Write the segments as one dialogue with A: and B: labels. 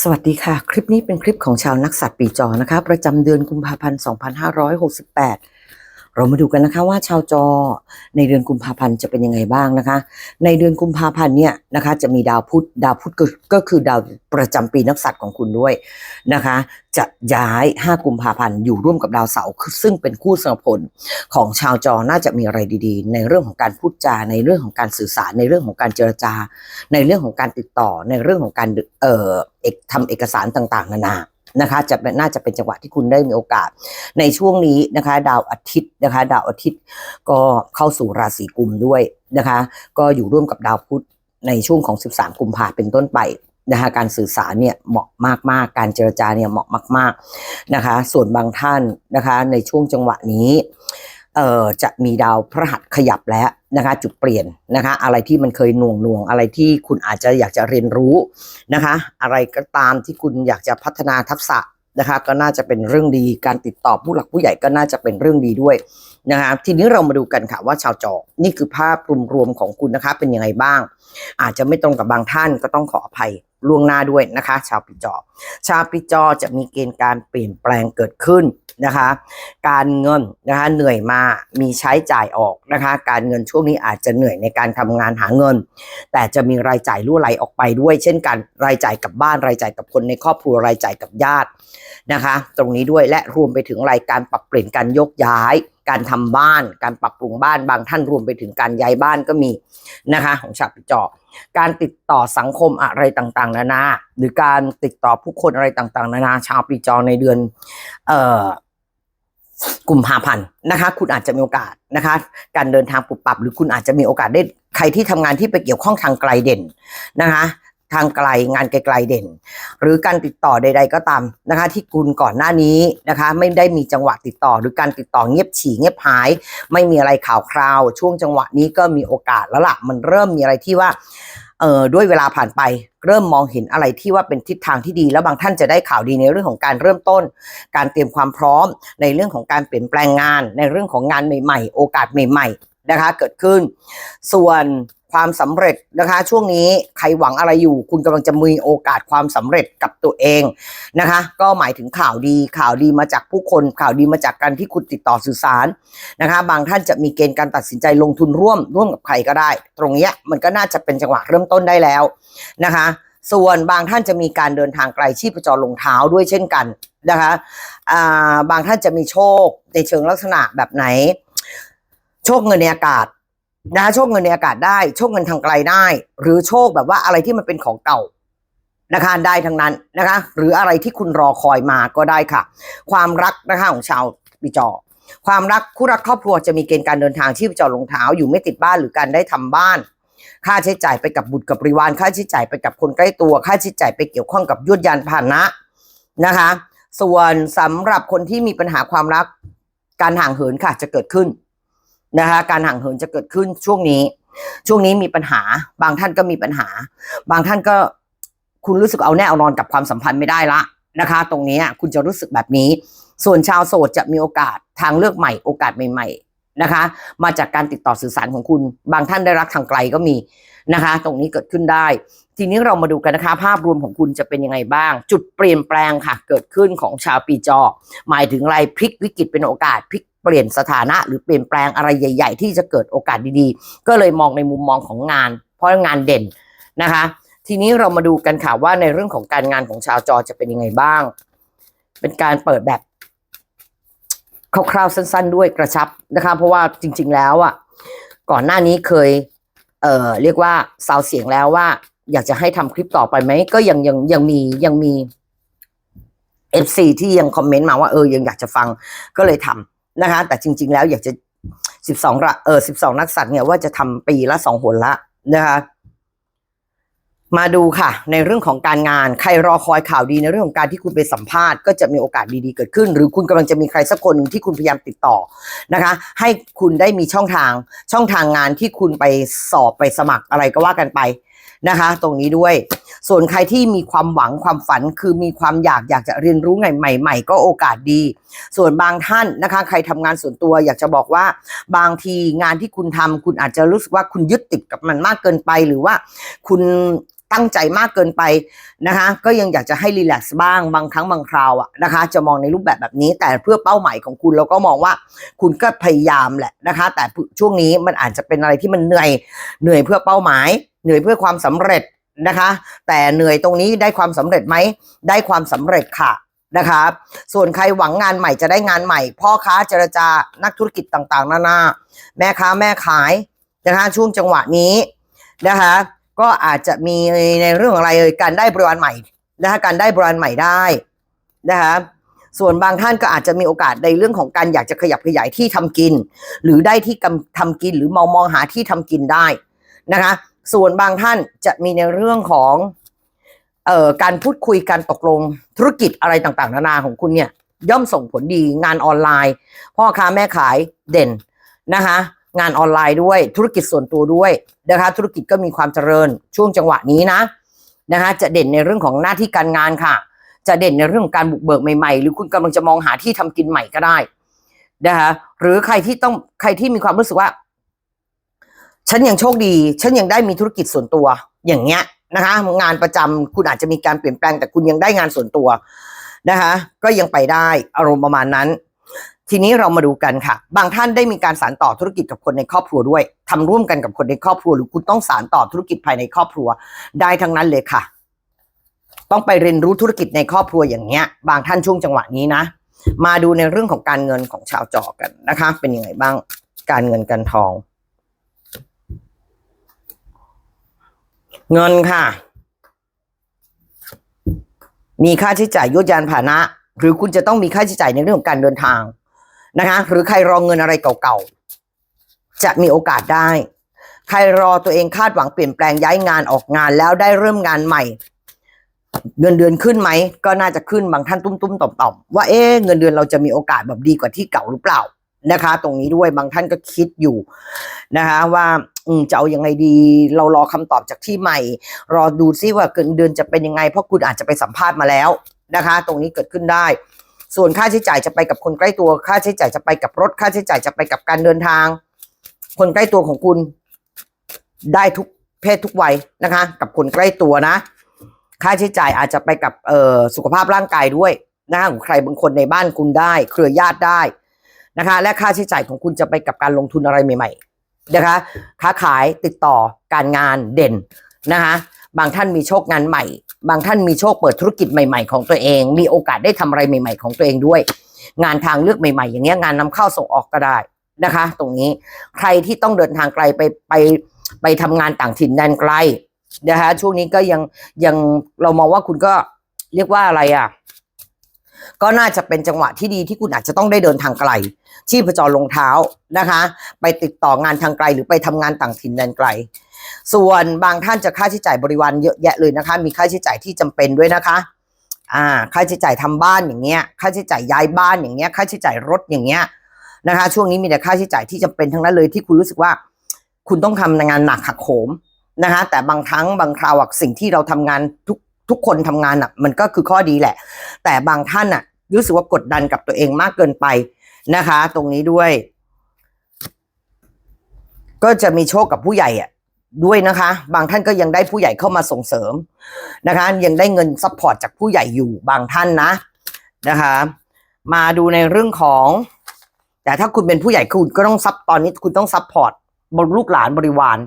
A: สวัสดีค่ะ คลิปนี้เป็นคลิปของชาวนักสัตว์ปีจอนะคะ ประจำเดือนกุมภาพันธ์ 2568 เรามาดูกันนะคะว่าชาวจอในเดือนกุมภาพันธ์จะเป็นยังไงบ้างนะคะ ในเดือนกุมภาพันธ์เนี่ยนะคะ จะมีดาวพุธดาวพุธก็ก็คือดาวประจำปีนักสัตว์ของคุณด้วยนะคะ จะย้าย 5 กุมภาพันธ์อยู่ร่วมกับดาวเสาร์ซึ่งเป็นคู่สมผลของชาวจอน่าจะมีอะไรดีๆ ในเรื่องของการพูดจาในเรื่องของการสื่อสารในเรื่องของการเจรจา ในเรื่องของการติดต่อในเรื่องของการเอ่อเอกทำเอกสารต่าง ๆ นานา นะคะจะเป็นน่าจะเป็นจังหวะที่คุณได้มีโอกาส ในช่วงนี้นะคะ ดาวอาทิตย์นะคะ ดาวอาทิตย์ก็เข้าสู่ราศีกุมด้วยนะคะ ก็อยู่ร่วมกับดาวพุธในช่วงของ 13 กุมภาเป็นต้นไปนะคะการสื่อสารเนี่ยเหมาะมากๆ การเจรจาเนี่ยเหมาะมาก ๆนะคะ ส่วนบางท่านนะคะในช่วงจังหวะนี้เอ่อจะมีดาวพระหัสขยับแล้ว นะคะจุดเปลี่ยนนะคะอะไรที่มันเคยหน่วงหน่วงอะไรที่คุณอาจจะอยากจะเรียนรู้นะคะอะไรก็ตามที่คุณอยากจะพัฒนาทักษะนะคะก็น่าจะเป็นเรื่องดีการติดต่อผู้หลักผู้ใหญ่ก็น่าจะเป็นเรื่องดีด้วยนะคะทีนี้เรามาดูกันค่ะว่าชาวจอนี่คือภาพรวมๆของคุณนะคะเป็นยังไงบ้าง อาจจะไม่ตรงกับบางท่านก็ต้องขออภัย ล่วงหน้าด้วยนะคะ ชาวปีจอ ชาวปีจอจะมีเกณฑ์การเปลี่ยนแปลงเกิดขึ้นนะคะ การเงินนะคะเหนื่อยมามีใช้จ่ายออกนะคะ การเงินช่วงนี้อาจจะเหนื่อยในการทำงานหาเงิน แต่จะมีรายจ่ายรั่วไหลออกไปด้วย เช่นกันรายจ่ายกับบ้านรายจ่ายกับคนในครอบครัวรายจ่ายกับญาตินะคะ ตรงนี้ด้วยและรวมไปถึงรายการปรับเปลี่ยนการยกย้าย การทำบ้าน การปรับปรุงบ้านบางท่านรวมไปถึงการย้ายบ้านก็มีนะคะ ของชาวปีจอการติดต่อสังคมอะไรต่างๆ นานาหรือการติดต่อผู้คนอะไรต่างๆ นานาชาวปีจอในเดือน เอ่อกุมภาพันธ์นะคะ คุณอาจจะมีโอกาสนะคะ การเดินทางปรับปรับ หรือคุณอาจจะมีโอกาสได้ใครที่ทำงานที่ไปเกี่ยวข้องทางไกลเด่นนะคะ ทางไกลงานไกลๆเด่น หรือการติดต่อใด ๆก็ตามนะคะ ที่คุณก่อนหน้านี้นะคะ ไม่ได้มีจังหวะติดต่อ หรือการติดต่อเงียบฉี่เงียบหาย ไม่มีอะไรข่าวคราว ช่วงจังหวะนี้ก็มีโอกาสแล้วล่ะมันเริ่มมีอะไรที่ว่าเอ่อด้วยเวลาผ่านไปเริ่มมองเห็นอะไรที่ว่าเป็นทิศทางที่ดี แล้วบางท่านจะได้ข่าวดีในเรื่องของการเริ่มต้น การเตรียมความพร้อมในเรื่องของการเปลี่ยนแปลงงาน ในเรื่องของงานใหม่ ๆ โอกาสใหม่ ๆ นะคะ เกิดขึ้น ส่วน ความสำเร็จนะคะ ช่วงนี้ใครหวังอะไรอยู่ คุณกำลังจะมีโอกาสความสำเร็จกับตัวเองนะคะ ก็หมายถึงข่าวดีข่าวดีมาจากผู้คนข่าวดีมาจากการที่คุณติดต่อสื่อสารนะคะ บางท่านจะมีเกณฑ์การตัดสินใจลงทุนร่วมร่วมกับใครก็ได้ ตรงเนี้ยมันก็น่าจะเป็นจังหวะเริ่มต้นได้แล้วนะคะ ส่วนบางท่านจะมีการเดินทางไกลชีพจรลงเท้าด้วยเช่นกันนะคะาบางท่านจะมีโชคในเชิงลักษณะแบบไหน โชคเงินในอากาศ นะคะโชคเงินในอากาศได้ โชคเงินทางไกลได้ หรือโชคแบบว่าอะไรที่มันเป็นของเก่านะคะได้ทั้งนั้นนะคะ หรืออะไรที่คุณรอคอยมาก็ได้ค่ะ ความรักนะคะของชาวปีจอ ความรักคู่รักครอบครัวจะมีเกณฑ์การเดินทางชีพจรลงเท้าอยู่ไม่ติดบ้านหรือการได้ทำบ้าน ค่าใช้จ่ายไปกับบุตรกับบริวารค่าใช้จ่ายไปกับคนใกล้ตัว ค่าใช้จ่ายไปเกี่ยวข้องกับยวดยานพาหนะนะคะ ส่วนสำหรับคนที่มีปัญหาความรักการห่างเหินค่ะจะเกิดขึ้น นะคะการห่างเหินจะเกิดขึ้นช่วงนี้ ช่วงนี้มีปัญหา บางท่านก็มีปัญหา บางท่านก็คุณรู้สึกเอาแน่เอานอนกับความสัมพันธ์ไม่ได้ละนะคะ ตรงนี้คุณจะรู้สึกแบบนี้ ส่วนชาวโสดจะมีโอกาสทางเลือกใหม่ โอกาสใหม่ๆนะคะ มาจากการติดต่อสื่อสารของคุณ บางท่านได้รักทางไกลก็มีนะคะ ตรงนี้เกิดขึ้นได้ ทีนี้เรามาดูกันนะคะ ภาพรวมของคุณจะเป็นยังไงบ้าง จุดเปลี่ยนแปลงค่ะ เกิดขึ้นของชาวปีจอ หมายถึงอะไรพลิกวิกฤตเป็นโอกาสพลิก เปลี่ยนสถานะหรือเปลี่ยนแปลงอะไรใหญ่ ๆ ที่จะเกิดโอกาสดีๆ ก็เลยมองในมุมมองของงาน เพราะงานเด่นนะคะ ทีนี้เรามาดูกันค่ะว่าในเรื่องของการงานของชาวจอจะเป็นยังไงบ้าง เป็นการเปิดแบบคร่าวๆสั้น ๆ ด้วยกระชับนะคะ เพราะว่าจริง ๆ แล้วอะก่อนหน้านี้เคย เอ่อเรียกว่าซาวเสียงแล้วว่า อยากจะให้ทำคลิปต่อไปไหมก็ยังยังยังมียังมี FC ที่ยังคอมเมนต์มาว่าเออยังอยากจะฟังก็เลยทำ นะคะ แต่จริง ๆ แล้วอยากจะสิบสองเออสิบสองนักสัตว์เนี่ยว่าจะทำปีละสองหนละนะคะมาดูค่ะ ในเรื่องของการงาน ใครรอคอยข่าวดีในเรื่องของการที่คุณไปสัมภาษณ์ก็จะมีโอกาสดีๆเกิดขึ้น หรือคุณกำลังจะมีใครสักคนที่คุณพยายามติดต่อนะคะ ให้คุณได้มีช่องทางช่องทางงานที่คุณไปสอบไปสมัครอะไรก็ว่ากันไป นะคะ ตรงนี้ด้วย ส่วนใครที่มีความหวังความฝันคือมีความอยากอยากจะเรียนรู้ไงใหม่ ๆ ก็โอกาสดี ส่วนบางท่านนะคะ ใครทำงานส่วนตัวอยากจะบอกว่า บางทีงานที่คุณทำคุณอาจจะรู้สึกว่าคุณยึดติดกับมันมากเกินไป หรือว่าคุณตั้งใจมากเกินไปนะคะ ก็ยังอยากจะให้รีแลกซ์บ้างบางครั้งบางคราวอะนะคะ จะมองในรูปแบบแบบนี้ แต่เพื่อเป้าหมายของคุณเราก็มองว่า คุณก็พยายามแหละนะคะ แต่ช่วงนี้มันอาจจะเป็นอะไรที่มันเหนื่อยเหนื่อยเพื่อเป้าหมาย เหนื่อยเพื่อความสำเร็จนะคะ แต่เหนื่อยตรงนี้ได้ความสำเร็จไหมได้ความสำเร็จค่ะนะคะส่วนใครหวังงานใหม่จะได้งานใหม่ พ่อค้าเจรจานักธุรกิจต่างๆนานาแม่ค้าแม่ขายนะคะช่วงจังหวะนี้นะคะก็อาจจะมีในเรื่องอะไรเอ่ยการได้บริวารใหม่นะคะการได้บริวารใหม่ได้นะคะส่วนบางท่านก็อาจจะมีโอกาสในเรื่องของการอยากจะขยับขยายที่ทำกิน หรือได้ที่กำทำกินหรือมองมองหาที่ทำกินได้นะคะ ส่วนบางท่านจะมีในเรื่องของเอ่อการพูดคุยการตกลงธุรกิจอะไรต่างๆ นานาของคุณเนี่ย ย่อมส่งผลดีงานออนไลน์ พ่อค้าแม่ขายเด่นนะคะงานออนไลน์ด้วยธุรกิจส่วนตัวด้วยนะคะธุรกิจก็มีความเจริญช่วงจังหวะนี้นะนะคะจะเด่นในเรื่องของหน้าที่การงานค่ะ จะเด่นในเรื่องของการบุกเบิกใหม่ๆ หรือคุณกำลังจะมองหาที่ทำกินใหม่ก็ได้นะคะหรือใครที่ต้องใครที่มีความรู้สึกว่า ฉันยังโชคดี ฉันยังได้มีธุรกิจส่วนตัว อย่างเงี้ยนะคะ งานประจำคุณอาจจะมีการเปลี่ยนแปลงแต่คุณยังได้งานส่วนตัวนะคะ ก็ยังไปได้อารมณ์ประมาณนั้น ทีนี้เรามาดูกันค่ะ บางท่านได้มีการสานต่อธุรกิจกับคนในครอบครัวด้วยทำร่วมกันกับคนในครอบครัว หรือคุณต้องสานต่อธุรกิจภายในครอบครัวได้ทั้งนั้นเลยค่ะ ต้องไปเรียนรู้ธุรกิจในครอบครัวอย่างเงี้ย บางท่านช่วงจังหวะนี้นะ มาดูในเรื่องของการเงินของชาวจอกันนะคะ เป็นยังไงบ้างการเงินการทอง เงินค่ะ มีค่าใช้จ่ายยวดยานพาหนะ หรือคุณจะต้องมีค่าใช้จ่ายในเรื่องของการเดินทางนะคะ หรือใครรองเงินอะไรเก่าๆ จะมีโอกาสได้ ใครรอตัวเองคาดหวังเปลี่ยนแปลงย้ายงานออกงานแล้วได้เริ่มงานใหม่ เงินเดือนขึ้นไหม ก็น่าจะขึ้นบางท่านตุ้มๆต่อมๆว่าเอ๊ะเงินเดือนเราจะมีโอกาสแบบดีกว่าที่เก่าหรือเปล่านะคะ ตรงนี้ด้วยบางท่านก็คิดอยู่นะคะว่า จะเอายังไงดี เรารอคำตอบจากที่ใหม่ รอดูซิว่าเกินเดือนจะเป็นยังไง เพราะคุณอาจจะไปสัมภาษณ์มาแล้วนะคะ ตรงนี้เกิดขึ้นได้ ส่วนค่าใช้จ่ายจะไปกับคนใกล้ตัว ค่าใช้จ่ายจะไปกับรถ ค่าใช้จ่ายจะไปกับการเดินทาง คนใกล้ตัวของคุณได้ทุกเพศทุกวัยนะคะ กับคนใกล้ตัวนะ ค่าใช้จ่ายอาจจะไปกับเอ่อสุขภาพร่างกายด้วยนะคะของใครบางคนในบ้านคุณได้ เครือญาติได้นะคะ และค่าใช้จ่ายของคุณจะไปกับการลงทุนอะไรใหม่ ๆ นะคะ ค้าขายติดต่อการงานเด่นนะคะบางท่านมีโชคงานใหม่ บางท่านมีโชคเปิดธุรกิจใหม่ ๆ ของตัวเอง มีโอกาสได้ทำอะไรใหม่ ๆ ของตัวเองด้วย งานทางเลือกใหม่ ๆ อย่างเงี้ยงานนำเข้าส่งออกก็ได้นะคะ ตรงนี้ใครที่ต้องเดินทางไกลไปไปไปทำงานต่างถิ่นแดนไกลนะคะช่วงนี้ก็ยังยังเรามองว่าคุณก็เรียกว่าอะไรอะ ก็น่าจะเป็นจังหวะที่ดีที่คุณอาจจะต้องได้เดินทางไกล ชีพจรลงเท้านะคะ ไปติดต่องานทางไกลหรือไปทำงานต่างถิ่นแดนไกล ส่วนบางท่านจะค่าใช้จ่ายบริวารเยอะแยะเลยนะคะ มีค่าใช้จ่ายที่จำเป็นด้วยนะคะอ่าค่าใช้จ่ายทำบ้านอย่างเงี้ย ค่าใช้จ่ายย้ายบ้านอย่างเงี้ย ค่าใช้จ่ายรถอย่างเงี้ยนะคะ ช่วงนี้มีแต่ค่าใช้จ่ายที่จำเป็นทั้งนั้นเลยที่คุณรู้สึกว่า คุณต้องทำงานหนักหักโหมนะคะ แต่บางครั้งบางคราวสิ่งที่เราทำงานทุก ทุกคนทำงานอะ มันก็คือข้อดีแหละ แต่บางท่านอะ รู้สึกว่ากดดันกับตัวเองมากเกินไปนะคะ ตรงนี้ด้วย ก็จะมีโชคกับผู้ใหญ่อะด้วยนะคะ บางท่านก็ยังได้ผู้ใหญ่เข้ามาส่งเสริมนะคะ ยังได้เงินซัพพอร์ตจากผู้ใหญ่อยู่บางท่านนะนะคะ มาดูในเรื่องของ แต่ถ้าคุณเป็นผู้ใหญ่คุณก็ต้องซับตอนนี้คุณต้องซัพพอร์ตบลูกหลานบริวาร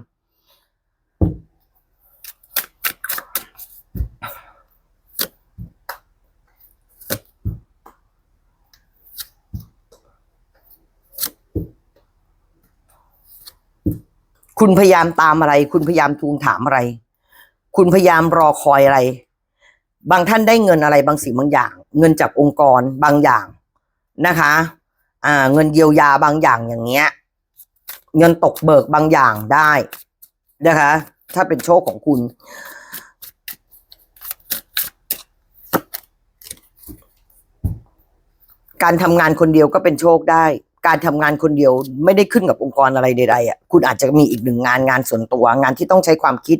A: คุณพยายามตามอะไร คุณพยายามทวงถามอะไร คุณพยายามรอคอยอะไร บางท่านได้เงินอะไรบางสิ่งบางอย่าง เงินจากองค์กรบางอย่างนะคะ อ่า เงินเยียวยาบางอย่างอย่างเงี้ย เงินตกเบิกบางอย่างได้นะคะ ถ้าเป็นโชคของคุณการทำงานคนเดียวก็เป็นโชคได้ การทำงานคนเดียวไม่ได้ขึ้นกับองค์กรอะไรใดๆอะคุณอาจจะมีอีกหนึ่งงานงานส่วนตัว งานที่ต้องใช้ความคิด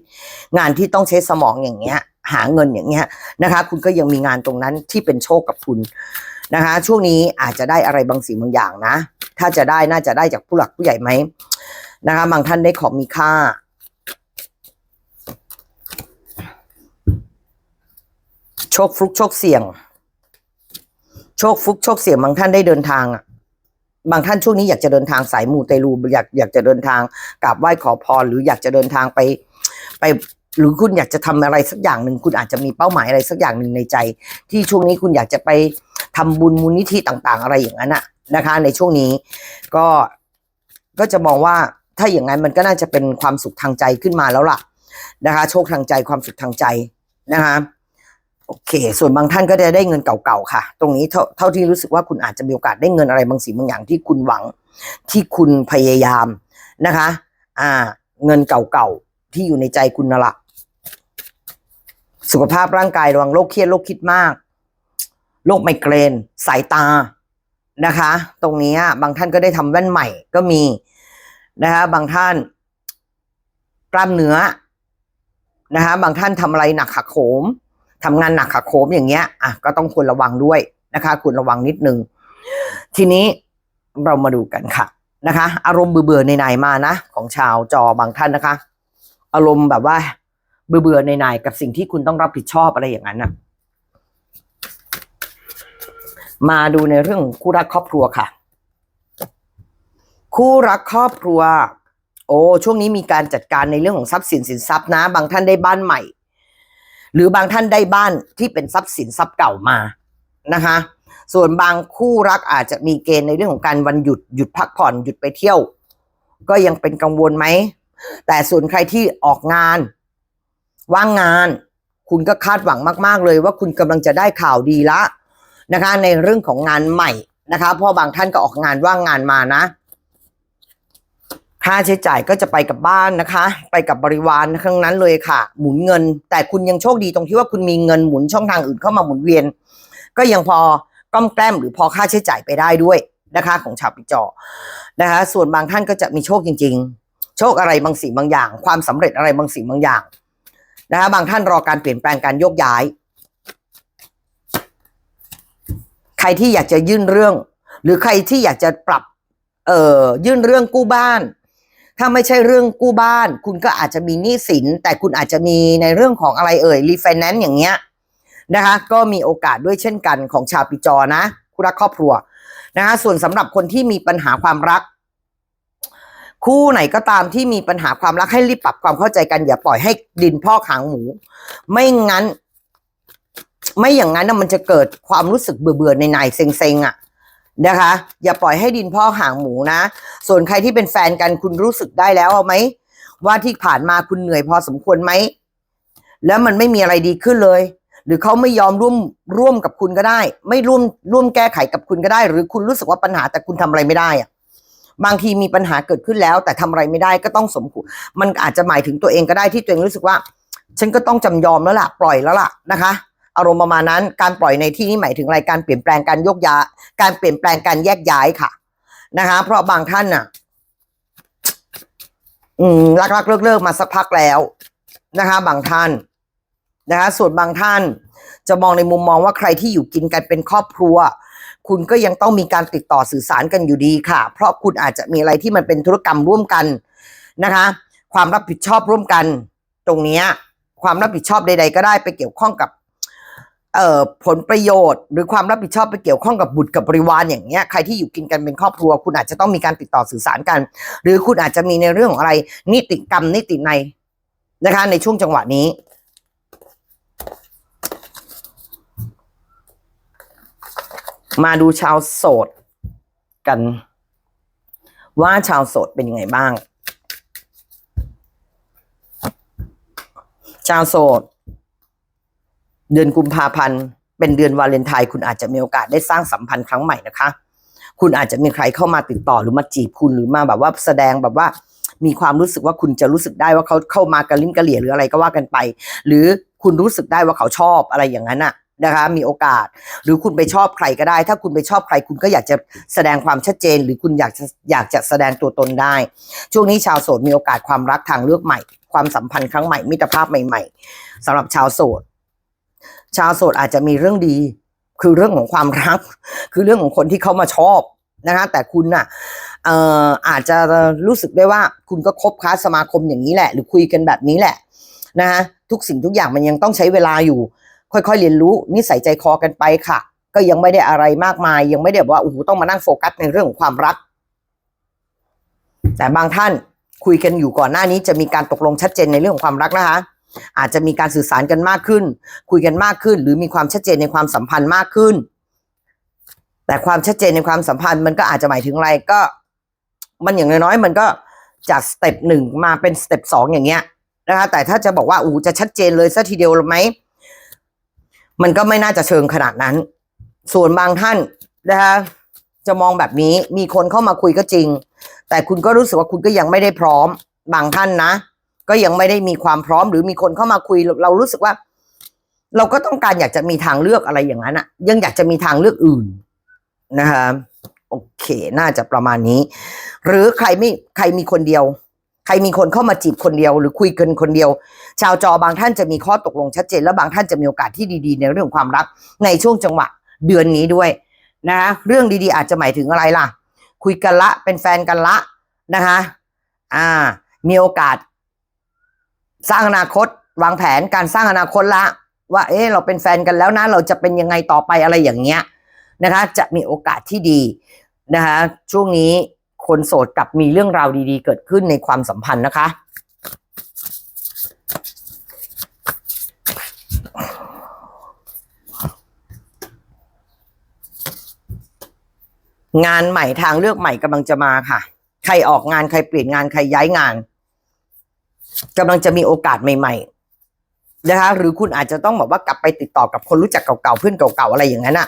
A: งานที่ต้องใช้สมองอย่างเงี้ย หาเงินอย่างเงี้ยนะคะ คุณก็ยังมีงานตรงนั้นที่เป็นโชคกับคุณนะคะ ช่วงนี้อาจจะได้อะไรบางสิ่งบางอย่างนะ ถ้าจะได้น่าจะได้จากผู้หลักผู้ใหญ่ไหมนะคะบางท่านได้ของมีค่าโชคฟลุกโชคเสี่ยง โชคฟลุกโชคเสี่ยงบางท่านได้เดินทางอะ บางท่านช่วงนี้อยากจะเดินทางสายมูเตลูอยากอยากจะเดินทางกราบไหว้ขอพร หรืออยากจะเดินทางไปไปหรือคุณอยากจะทำอะไรสักอย่างหนึ่งคุณอาจจะมีเป้าหมายอะไรสักอย่างหนึ่งในใจ ที่ช่วงนี้คุณอยากจะไปทำบุญมูลนิธิต่างๆ อะไรอย่างนั้นอะนะคะ ในช่วงนี้ก็ก็จะมองว่าถ้าอย่างนั้นมันก็น่าจะเป็นความสุขทางใจขึ้นมาแล้วล่ะนะคะ โชคทางใจความสุขทางใจนะคะ โอเค ส่วนบางท่านก็จะได้เงินเก่าๆค่ะ ตรงนี้เท่าเท่าที่รู้สึกว่าคุณอาจจะมีโอกาสได้เงินอะไรบางสิ่งบางอย่างที่คุณหวังที่คุณพยายามนะคะ อ่า เงินเก่าๆที่อยู่ในใจคุณน่ะละสุขภาพร่างกายระวังโรคเครียดโรคคิดมากโรคไมเกรน สายตานะคะ ตรงนี้บางท่านก็ได้ทำแว่นใหม่ก็มีนะคะบางท่าน กล้ามเนื้อนะคะบางท่านทำอะไรหนักหักโหม ทำงานหนักหักโหมอย่างเงี้ยอะก็ต้องควรระวังด้วยนะคะควรระวังนิดนึงทีนี้เรามาดูกันค่ะนะคะ อารมณ์เบื่อๆในๆมานะ ของชาวจอบางท่านนะคะ อารมณ์แบบว่า เบื่อๆในๆกับสิ่งที่คุณต้องรับผิดชอบอะไรอย่างนั้นนะมาดูในเรื่องคู่รักครอบครัวค่ะ คู่รักครอบครัว โอ้ช่วงนี้มีการจัดการในเรื่องของทรัพย์สินสินทรัพย์นะ บางท่านได้บ้านใหม่ หรือบางท่านได้บ้านที่เป็นทรัพย์สินทรัพย์เก่ามานะคะ ส่วนบางคู่รักอาจจะมีเกณฑ์ในเรื่องของการวันหยุดหยุดพักผ่อนหยุดไปเที่ยว ก็ยังเป็นกังวลไหมแต่ส่วนใครที่ออกงาน ว่างงาน คุณก็คาดหวังมาก ๆ เลยว่าคุณกำลังจะได้ข่าวดีละนะคะ ในเรื่องของงานใหม่นะคะเพราะบางท่านก็ออกงานว่างงานมานะ ค่าใช้จ่ายก็จะไปกับบ้านนะคะ ไปกับบริวารทั้งนั้นเลยค่ะ หมุนเงิน แต่คุณยังโชคดีตรงที่ว่าคุณมีเงินหมุนช่องทางอื่นเข้ามาหมุนเวียน ก็ยังพอก้อมแกล้มหรือพอค่าใช้จ่ายไปได้ด้วยนะคะ ของชาวปิจอนะคะ ส่วนบางท่านก็จะมีโชคจริง ๆ โชคอะไรบางสิ่งบางอย่าง ความสำเร็จอะไรบางสิ่งบางอย่างนะคะบางท่านรอการเปลี่ยนแปลงการโยกย้าย ใครที่อยากจะยื่นเรื่อง หรือใครที่อยากจะปรับ เอ่อยื่นเรื่องกู้บ้าน ถ้าไม่ใช่เรื่องกู้บ้าน คุณก็อาจจะมีหนี้สิน แต่คุณอาจจะมีในเรื่องของอะไรเอ่ยรีไฟแนนซ์อย่างเงี้ยนะคะ ก็มีโอกาสด้วยเช่นกันของชาวปิจอนะคู่รักครอบครัวนะคะส่วนสำหรับคนที่มีปัญหาความรัก คู่ไหนก็ตามที่มีปัญหาความรักให้รีบปรับความเข้าใจกัน อย่าปล่อยให้ดินพ่อกหางหมู ไม่งั้น ไม่อย่างนั้นนะมันจะเกิดความรู้สึกเบื่อเบื่อในในๆเซ็งๆอะ นะคะ อย่าปล่อยให้ดินพ่อกหางหมูนะ ส่วนใครที่เป็นแฟนกันคุณรู้สึกได้แล้วเอาไหมว่าที่ผ่านมาคุณเหนื่อยพอสมควรไหมแล้วมันไม่มีอะไรดีขึ้นเลย หรือเขาไม่ยอมร่วมร่วมกับคุณก็ได้ ไม่ร่วมร่วมแก้ไขกับคุณก็ได้ หรือคุณรู้สึกว่าปัญหาแต่คุณทำอะไรไม่ได้อะบางทีมีปัญหาเกิดขึ้นแล้ว แต่ทำอะไรไม่ได้ก็ต้องสมควรมันอาจจะหมายถึงตัวเองก็ได้ที่ตัวเองรู้สึกว่า ฉันก็ต้องจำยอมแล้วล่ะ ปล่อยแล้วล่ะนะคะ อารมณ์ประมาณนั้น การปล่อยในที่นี้หมายถึงอะไรการเปลี่ยนแปลงการยกย้ายการเปลี่ยนแปลงการแยกย้ายค่ะ นะคะ เพราะบางท่านน่ะ อืมรักรักเลิกเลิกมาสักพักแล้วนะคะ บางท่านนะคะ ส่วนบางท่านจะมองในมุมมองว่าใครที่อยู่กินกันเป็นครอบครัว คุณก็ยังต้องมีการติดต่อสื่อสารกันอยู่ดีค่ะ เพราะคุณอาจจะมีอะไรที่มันเป็นธุรกรรมร่วมกันนะคะ ความรับผิดชอบร่วมกัน ตรงนี้ความรับผิดชอบใด ๆ ก็ได้ไปเกี่ยวข้องกับ ผลประโยชน์ หรือความรับผิดชอบไปเกี่ยวข้องกับบุตรกับบริวารอย่างเงี้ยใครที่อยู่กินกันเป็นครอบครัว คุณอาจจะต้องมีการติดต่อสื่อสารกัน หรือคุณอาจจะมีในเรื่องของอะไร นิติกรรมนิติในนะคะ ในช่วงจังหวะนี้มาดูชาวโสดกัน ว่าชาวโสดเป็นยังไงบ้าง ชาวโสด เดือนกุมภาพันธ์เป็นเดือนวาเลนไทน์คุณอาจจะมีโอกาสได้สร้างสัมพันธ์ครั้งใหม่นะคะ คุณอาจจะมีใครเข้ามาติดต่อหรือมาจีบคุณหรือมาแบบว่าแสดงแบบว่า มีความรู้สึกว่าคุณจะรู้สึกได้ว่าเขาเข้ามากระลิ้มกระเหลี่ยหรืออะไรก็ว่ากันไป หรือคุณรู้สึกได้ว่าเขาชอบอะไรอย่างนั้นน่ะนะคะมีโอกาสหรือคุณไปชอบใครก็ได้ ถ้าคุณไปชอบใครคุณก็อยากจะแสดงความชัดเจน หรือคุณอยากจะอยากจะแสดงตัวตนได้ ช่วงนี้ชาวโสดมีโอกาสความรักทางเลือกใหม่ ความสัมพันธ์ครั้งใหม่มิตรภาพใหม่ ๆสำหรับชาวโสด ชาวโสดอาจจะมีเรื่องดี คือเรื่องของความรัก คือเรื่องของคนที่เขามาชอบนะคะแต่คุณน่ะเอ่ออาจจะรู้สึกได้ว่าคุณก็คบค้าสมาคมอย่างนี้แหละ หรือคุยกันแบบนี้แหละนะคะทุกสิ่งทุกอย่างมันยังต้องใช้เวลาอยู่ ค่อยๆเรียนรู้นิสัยใจคอกันไปค่ะ ก็ยังไม่ได้อะไรมากมาย ยังไม่ได้ว่าโอ้โหต้องมานั่งโฟกัสในเรื่องของความรัก แต่บางท่านคุยกันอยู่ก่อนหน้านี้จะมีการตกลงชัดเจนในเรื่องของความรักนะคะ อาจจะมีการสื่อสารกันมากขึ้น คุยกันมากขึ้น หรือมีความชัดเจนในความสัมพันธ์มากขึ้น แต่ความชัดเจนในความสัมพันธ์มันก็อาจจะหมายถึงอะไรก็ มันอย่างน้อยๆมันก็จากสเต็ปหนึ่งมาเป็นสเต็ปสองอย่างเงี้ยนะคะแต่ถ้าจะบอกว่าอูจะชัดเจนเลยซะทีเดียวไหมมันก็ไม่น่าจะเชิงขนาดนั้น ส่วนบางท่านนะคะจะมองแบบนี้มีคนเข้ามาคุยก็จริง แต่คุณก็รู้สึกว่าคุณก็ยังไม่ได้พร้อมบางท่านนะ ก็ยังไม่ได้มีความพร้อมหรือมีคนเข้ามาคุยเรารู้สึกว่า เราก็ต้องการอยากจะมีทางเลือกอะไรอย่างนั้นอะยังอยากจะมีทางเลือกอื่นนะคะโอเค น่าจะประมาณนี้ หรือใครไม่ใครมีคนเดียว ใครมีคนเข้ามาจีบคนเดียว หรือคุยกันคนเดียว ชาวจอบางท่านจะมีข้อตกลงชัดเจน แล้วบางท่านจะมีโอกาสที่ดีๆ ในเรื่องของความรักในช่วงจังหวะเดือนนี้ด้วยนะคะเรื่องดีๆ อาจจะหมายถึงอะไรล่ะ คุยกันละเป็นแฟนกันละนะคะ อ่า มีโอกาส สร้างอนาคต วางแผนการสร้างอนาคตละ ว่า เอ๊ะเราเป็นแฟนกันแล้วนะ เราจะเป็นยังไงต่อไปอะไรอย่างเงี้ยนะคะ จะมีโอกาสที่ดีนะคะช่วงนี้คนโสดกลับมีเรื่องราวดี ๆ เกิดขึ้นในความสัมพันธ์นะคะงานใหม่ทางเลือกใหม่กำลังจะมาค่ะ ใครออกงานใครเปลี่ยนงานใครย้ายงาน กำลังจะมีโอกาสใหม่ ๆ นะคะ หรือคุณอาจจะต้องบอกว่ากลับไปติดต่อกับคนรู้จักเก่าๆเพื่อนเก่าๆอะไรอย่างนั้นอะ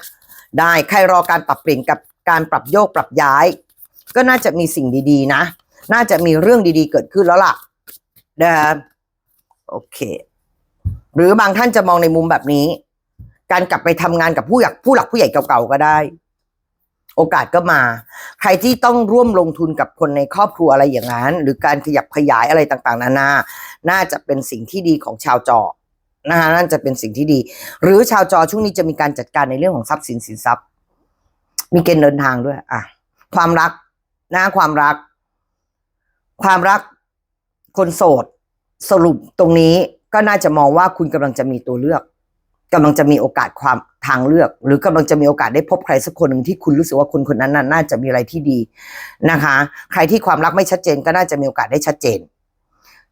A: ได้ใครรอการปรับเปลี่ยนกับการปรับโยกปรับย้าย ก็น่าจะมีสิ่งดี ๆ นะ น่าจะมีเรื่องดีๆ เกิดขึ้นแล้วล่ะนะคะโอเค หรือบางท่านจะมองในมุมแบบนี้ การกลับไปทำงานกับผู้หลักผู้หลักผู้ใหญ่เก่าๆก็ได้ โอกาสก็มา ใครที่ต้องร่วมลงทุนกับคนในครอบครัวอะไรอย่างนั้น หรือการขยับขยายอะไรต่างๆ นานา น่าจะเป็นสิ่งที่ดีของชาวจอนะคะน่าจะเป็นสิ่งที่ดี หรือชาวจอช่วงนี้จะมีการจัดการในเรื่องของทรัพย์สินสินทรัพย์ มีเกณฑ์เดินทางด้วย อะ ความรักนะความรัก ความรักคนโสด สรุปตรงนี้ก็น่าจะมองว่าคุณกำลังจะมีตัวเลือก กำลังจะมีโอกาสความทางเลือก หรือกำลังจะมีโอกาสได้พบใครสักคนหนึ่งที่คุณรู้สึกว่าคนคนนั้นน่ะน่าจะมีอะไรที่ดีนะคะ ใครที่ความรักไม่ชัดเจนก็น่าจะมีโอกาสได้ชัดเจน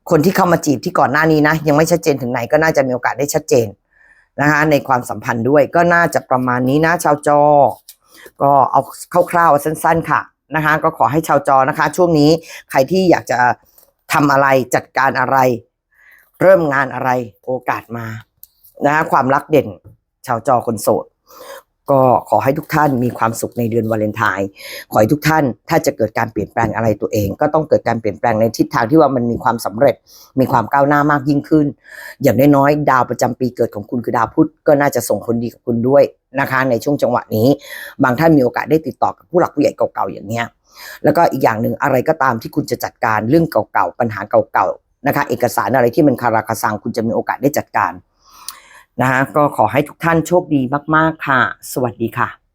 A: คนที่เข้ามาจีบที่ก่อนหน้านี้นะ ยังไม่ชัดเจนถึงไหนก็น่าจะมีโอกาสได้ชัดเจนนะคะในความสัมพันธ์ด้วยก็น่าจะประมาณนี้นะชาวจอ ก็เอาคร่าวๆสั้น ๆ ค่ะนะคะ ก็ขอให้ชาวจอนะคะ ช่วงนี้ใครที่อยากจะทำอะไรจัดการอะไร เริ่มงานอะไรโอกาสมา นะคะความรักเด่นชาวจอคนโสด ก็ขอให้ทุกท่านมีความสุขในเดือนวาเลนไทน์ขอให้ทุกท่านถ้าจะเกิดการเปลี่ยนแปลงอะไรตัวเอง ก็ต้องเกิดการเปลี่ยนแปลงในทิศทางที่ว่ามันมีความสำเร็จ มีความก้าวหน้ามากยิ่งขึ้น อย่างน้อยๆดาวประจำปีเกิดของคุณคือดาวพุธก็น่าจะส่งผลดีกับคุณด้วยนะคะในช่วงจังหวะนี้ บางท่านมีโอกาสได้ติดต่อกับผู้หลักผู้ใหญ่เก่าๆอย่างเนี้ยแล้วก็อีกอย่างหนึ่งอะไรก็ตามที่คุณจะจัดการเรื่องเก่าๆปัญหาเก่าๆนะคะเอกสารอะไรที่มันคาราคาซังคุณจะมีโอกาสได้จัดการ นะฮะก็ขอให้ทุกท่านโชคดีมาก ๆ ค่ะ สวัสดีค่ะ